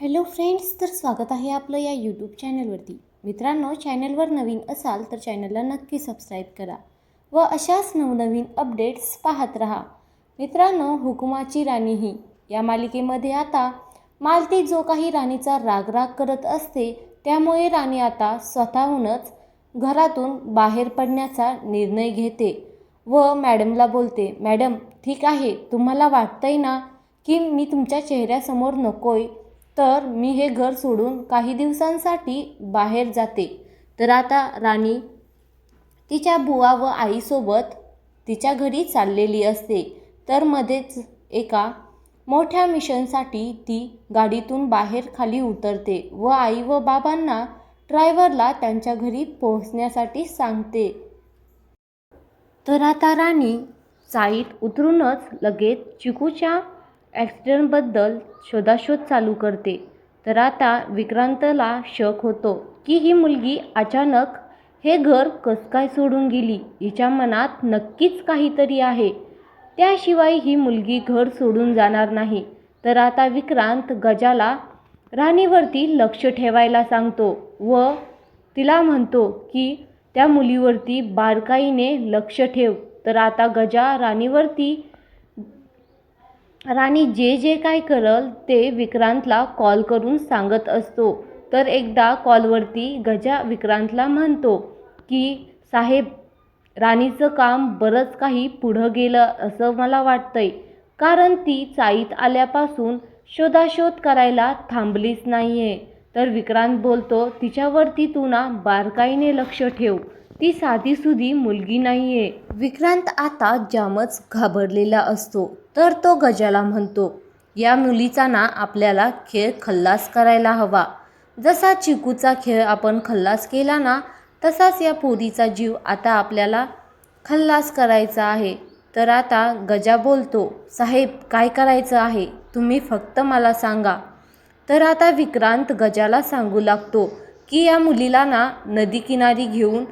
Hello friends तर स्वागत आहे आपलं या यूट्यूब चॅनलवरती मित्रांनो चॅनलवर नवीन असाल तर चॅनलला नक्की सबस्क्राईब करा व अशाच नवनवीन अपडेट्स पाहत राहा. मित्रांनो हुकुमाची राणी ही. या मालिकेमध्ये आता मालती जो काही राणीचा रागराग करत असते त्यामुळे राणी आता स्वतःहूनच घरातून बाहेर पडण्याचा निर्णय घेते व मॅडमला बोलते मॅडम ठीक आहे तुम्हाला वाटतंय ना की मी तुमच्या चेहऱ्यासमोर नकोय? तर मी हे घर सोडून काही दिवसांसाठी बाहेर जाते. तर आता राणी तिच्या बुवा व आईसोबत तिच्या घरी चाललेली असते. तर मध्येच एका मोठ्या मिशनसाठी ती गाडीतून बाहेर खाली उतरते व आई व बाबांना ड्रायव्हरला त्यांच्या घरी पोहोचण्यासाठी सांगते. तर आता राणी साईट उतरूनच लगेच चिकूच्या ॲक्सिडेंटबद्दल शोधाशोध चालू करते. तर आता विक्रांतला शक होतो की ही मुलगी अचानक हे घर कसं काय सोडून गेली हिच्या मनात नक्कीच काहीतरी आहे. त्याशिवाय ही मुलगी घर सोडून जाणार नाही. तर आता विक्रांत गजाला राणीवरती लक्ष ठेवायला सांगतो व तिला म्हणतो की त्या मुलीवरती बारकाईने लक्ष ठेव. तर आता गजा राणीवरती राणी जे जे काय करल ते विक्रांतला कॉल करून सांगत असतो. तर एकदा कॉलवरती गजा विक्रांतला म्हणतो की साहेब राणीचं काम बरंच काही पुढं गेलं असं मला वाटतंय. कारण ती चाईत आल्यापासून शोधाशोध करायला थांबलीच नाही आहे तर विक्रांत बोलतो तिच्यावरती तू ना बारकाईने लक्ष ठेव. ती साधीसुधी मुलगी नाही आहे विक्रांत आता जामच घाबरलेला असतो. तर तो गजाला म्हणतो या मुलीचा ना आपल्याला खेळ खल्लास करायला हवा. जसा चिकूचा खेळ आपण खल्लास केला ना तसाच या पोरीचा जीव आता आपल्याला खल्लास करायचा आहे. तर आता गजा बोलतो साहेब काय करायचं आहे? तुम्ही फक्त मला सांगा. तर आता विक्रांत गजाला सांगू लागतो की या मुलीला ना नदीकिनारी घेऊन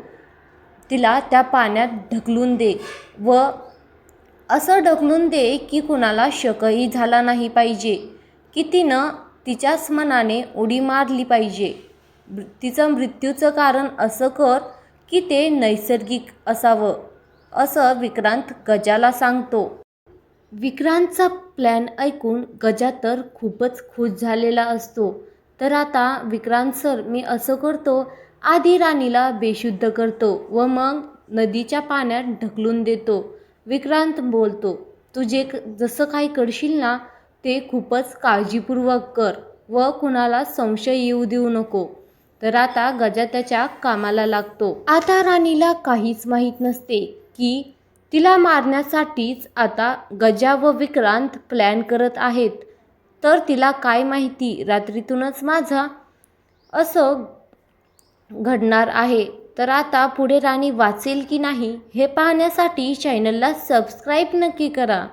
तिला त्या पाण्यात ढकलून दे व असं ढकलून दे की कुणाला शकही झाला नाही पाहिजे की तिनं तिच्याच मनाने उडी मारली पाहिजे. मृ- तिचं मृत्यूचं कारण असं कर की ते नैसर्गिक असावं असं विक्रांत गजाला सांगतो. विक्रांतचा प्लॅन ऐकून गजा तर खूपच खुश झालेला असतो. तर आता विक्रांत सर मी असं करतो आधी राणीला बेशुद्ध करतो व मग नदीच्या पाण्यात ढकलून देतो. विक्रांत बोलतो तू जे क- जसं काही करशील ना ते खूपच काळजीपूर्वक कर व कुणाला संशय येऊ देऊ नको तर आता गजा त्याच्या कामाला लागतो. आता राणीला काहीच माहीत नसते की तिला मारण्यासाठीच आता गजा व विक्रांत प्लॅन करत आहेत. तर तिला काय माहिती? रात्रीतूनच माझा? असं घडणार आहे. तर आता पुढे राणी वाचेल की नाही हे पाहण्यासाठी चॅनलला सबस्क्राईब नक्की करा.